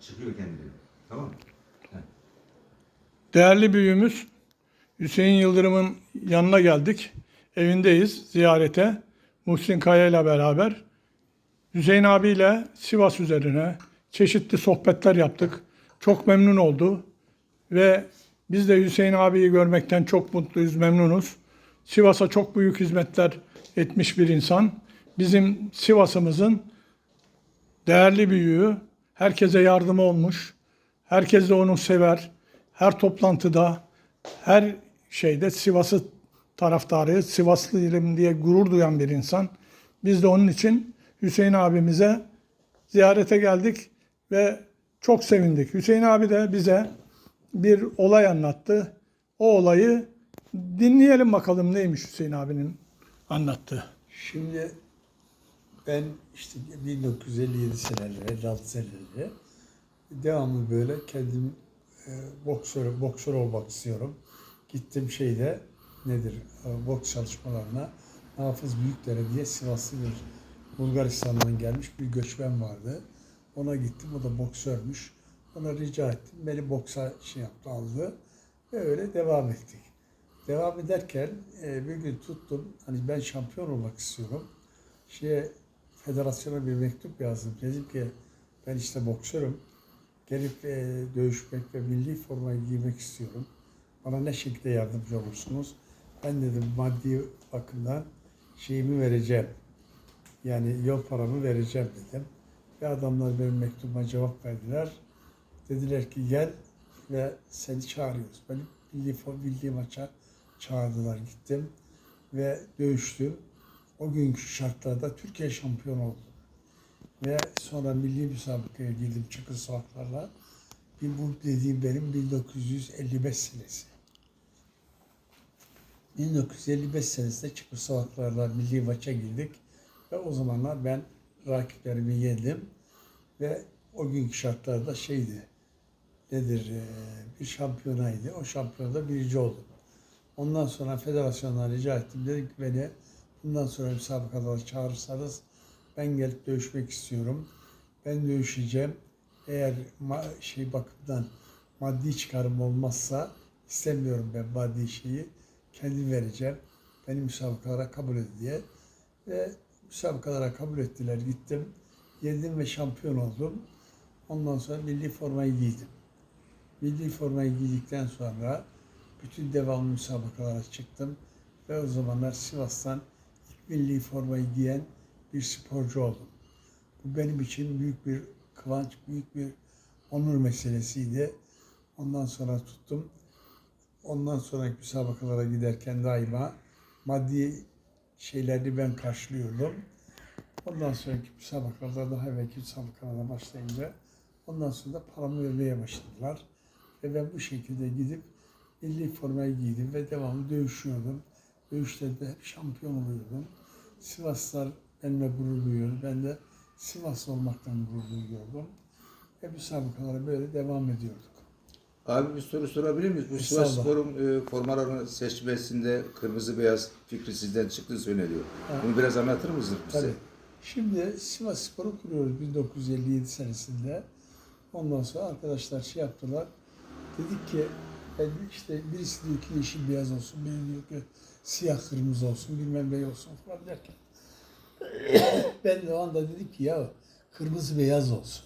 Çıkıyor kendileri. Tamam mı? Değerli büyüğümüz Hüseyin Yıldırım'ın yanına geldik. Evindeyiz ziyarete. Muhsin Kaya ile beraber. Hüseyin abiyle Sivas üzerine çeşitli sohbetler yaptık. Çok memnun oldu. Ve biz de Hüseyin abiyi görmekten çok mutluyuz, memnunuz. Sivas'a çok büyük hizmetler etmiş bir insan. Bizim Sivas'ımızın değerli büyüğü, herkese yardımı olmuş. Herkes de onu sever. Her toplantıda, her şeyde Sivas'ı taraftarı, Sivaslıyım diye gurur duyan bir insan. Biz de onun için Hüseyin abimize ziyarete geldik ve çok sevindik. Hüseyin abi de bize bir olay anlattı. O olayı dinleyelim bakalım neymiş Hüseyin abinin anlattığı. Şimdi ben işte 1957 seneleri, 56 seneleri devamlı böyle kendim e, boksör, boksör olmak istiyorum. Gittim şeyde nedir e, boks çalışmalarına Hafız Büyükdere diye Sivaslı bir Bulgaristan'dan gelmiş bir göçmen vardı. Ona gittim. O da boksörmüş. Ona rica ettim. Beni boksa şey yaptı, aldı. Ve öyle devam ettik. Devam ederken e, bir gün tuttum. Hani ben şampiyon olmak istiyorum. Şeye federasyona bir mektup yazdım. Dedim ki ben işte boksörüm. Gelip e, dövüşmek ve milli formayı giymek istiyorum. Bana ne şekilde yardımcı olursunuz? Ben dedim maddi bakımdan şeyimi vereceğim. Yani yol paramı vereceğim dedim. Ve adamlar benim mektubuma cevap verdiler. Dediler ki gel ve seni çağırıyoruz. Beni milli, milli maça çağırdılar gittim ve dövüştüm. O günkü şartlarda Türkiye şampiyonu oldum. Ve sonra milli müsabakaya girdim çıkın sokaklarla. Bir bu dediğim benim 1955 senesi. 1955 senesinde çıkın sokaklarla milli maça girdik. Ve o zamanlar ben rakiplerimi yendim. Ve o günkü şartlarda şeydi, nedir, eee, bir şampiyonaydı. O şampiyonada birinci oldum. Ondan sonra federasyondan rica ettim. Dedim ki beni bundan sonra müsabakalara çağırırsanız ben gelip dövüşmek istiyorum. Ben dövüşeceğim. Eğer şey bakımdan maddi çıkarım olmazsa istemiyorum ben maddi şeyi. Kendim vereceğim. Beni müsabakalara kabul edin diye. Ve müsabakalara kabul ettiler. Gittim. Yendim ve şampiyon oldum. Ondan sonra milli formayı giydim. Milli formayı giydikten sonra bütün devamlı müsabakalara çıktım. Ve o zamanlar Sivas'tan milli formayı giyen bir sporcu oldum. Bu benim için büyük bir kıvanç, büyük bir onur meselesiydi. Ondan sonra tuttum. Ondan sonraki müsabakalara giderken daima maddi şeylerini ben karşılıyordum. Ondan sonraki müsabakalarda daha evvelki müsabakalara başlayınca ondan sonra da paramı vermeye başladılar. Ve ben bu şekilde gidip milli formayı giydim ve devamlı dövüşüyordum. Dövüşlerde hep şampiyon oluyordum. Sivaslılar benimle gurur duyuyor. Ben de Sivaslı olmaktan gurur duyuyordum. Ve müsabakalara böyle devam ediyorduk. Abi bir soru sorabilir miyiz? Bu Sivas. Spor'un e, formalarını seçmesinde kırmızı beyaz fikri sizden çıktığı söyleniyor. Evet. Bunu biraz anlatır mısınız bize? Tabii. Şimdi Sivas Spor'u kuruyoruz 1957 senesinde. Ondan sonra arkadaşlar şey yaptılar. Dedik ki ben işte birisi diyor ki yeşil beyaz olsun, biri diyor ki siyah kırmızı olsun, bilmem ne olsun falan derken. ben de o anda dedim ki ya kırmızı beyaz olsun.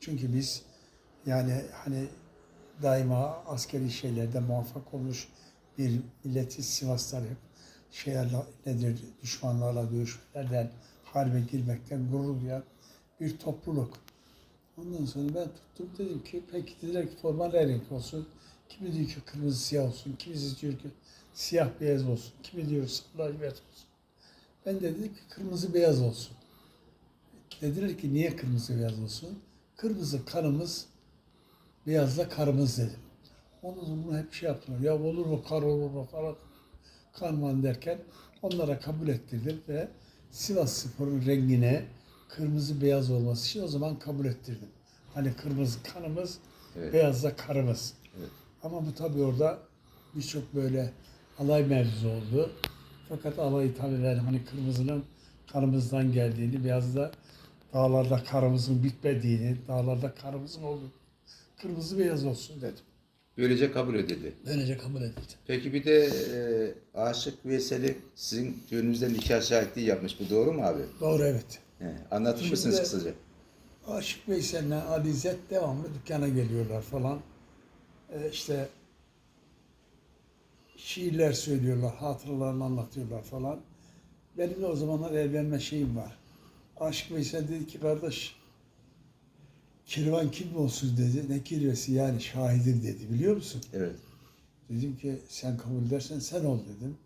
Çünkü biz yani hani daima askeri şeylerde muvaffak olmuş bir milleti Sivaslar hep şeylerle nedir düşmanlarla dövüşmelerden harbe girmekten gurur duyan bir topluluk. Ondan sonra ben tuttum dedim ki peki dediler ki forma ne renk olsun? Kimi diyor ki kırmızı siyah olsun, kimisi diyor ki siyah beyaz olsun, kimi diyor beyaz olsun. Ben de dedim ki kırmızı beyaz olsun. Dediler ki niye kırmızı beyaz olsun? Kırmızı kanımız, beyazla karımız dedim. Sonra bunu hep şey yaptılar. Ya olur mu kar olur mu falan. Kanman derken onlara kabul ettirdim ve Sivas Spor'un rengine kırmızı beyaz olması için o zaman kabul ettirdim. Hani kırmızı kanımız, Evet. beyaz da karımız. Evet. Ama bu tabii orada birçok böyle alay mevzu oldu. Fakat alayı tabii hani kırmızının kanımızdan geldiğini, beyaz da dağlarda karımızın bitmediğini, dağlarda karımızın olduğunu, kırmızı beyaz olsun dedim. Böylece kabul edildi. Böylece kabul edildi. Peki bir de e, Aşık Veysel'i sizin düğününüzde nikah şahitliği yapmış. Bu doğru mu abi? Doğru evet. He, anlatır Şimdi- mısınız kısaca? Aşık Veysel'le Ali İzzet devamlı dükkana geliyorlar falan. Ee, işte şiirler söylüyorlar, hatıralarını anlatıyorlar falan. Benim de o zamanlar evlenme şeyim var. Aşık Veysel dedi ki kardeş kirvan kim olsun dedi. Ne kirvesi yani şahidir dedi biliyor musun? Evet. Dedim ki sen kabul edersen sen ol dedim.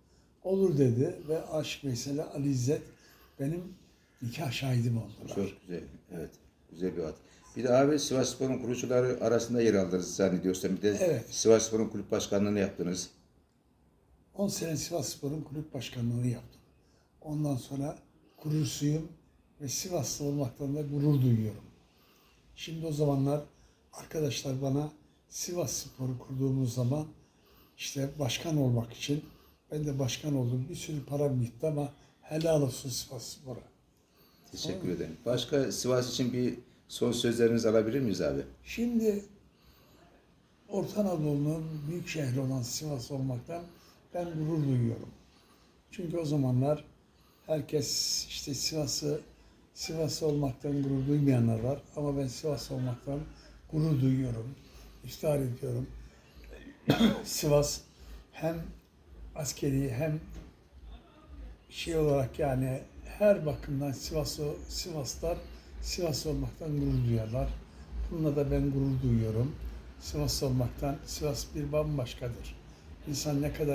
Olur dedi ve Aşık Veysel'e Ali İzzet benim nikah şahidim oldular. Çok güzel. Evet. Güzel bir ad. Bir de abi Sivas Spor'un kurucuları arasında yer aldınız zannediyorsam. Bir de Evet. Sivas Spor'un kulüp başkanlığını yaptınız. 10 sene Sivas Spor'un kulüp başkanlığını yaptım. Ondan sonra kurucusuyum ve Sivaslı olmaktan da gurur duyuyorum. Şimdi o zamanlar arkadaşlar bana Sivas Spor'u kurduğumuz zaman işte başkan olmak için ben de başkan oldum. Bir sürü param gitti ama helal olsun Sivas Spor'a. Teşekkür ederim. Başka Sivas için bir son sözlerinizi alabilir miyiz abi? Şimdi Orta Anadolu'nun büyük şehri olan Sivas olmaktan ben gurur duyuyorum. Çünkü o zamanlar herkes işte Sivas'ı Sivas olmaktan gurur duymayanlar var ama ben Sivas olmaktan gurur duyuyorum. İftihar ediyorum. Sivas hem askeri hem şey olarak yani her bakımdan Sivas Sivaslar Sivas olmaktan gurur duyarlar. Bununla da ben gurur duyuyorum. Sivas olmaktan Sivas bir bambaşkadır. İnsan ne kadar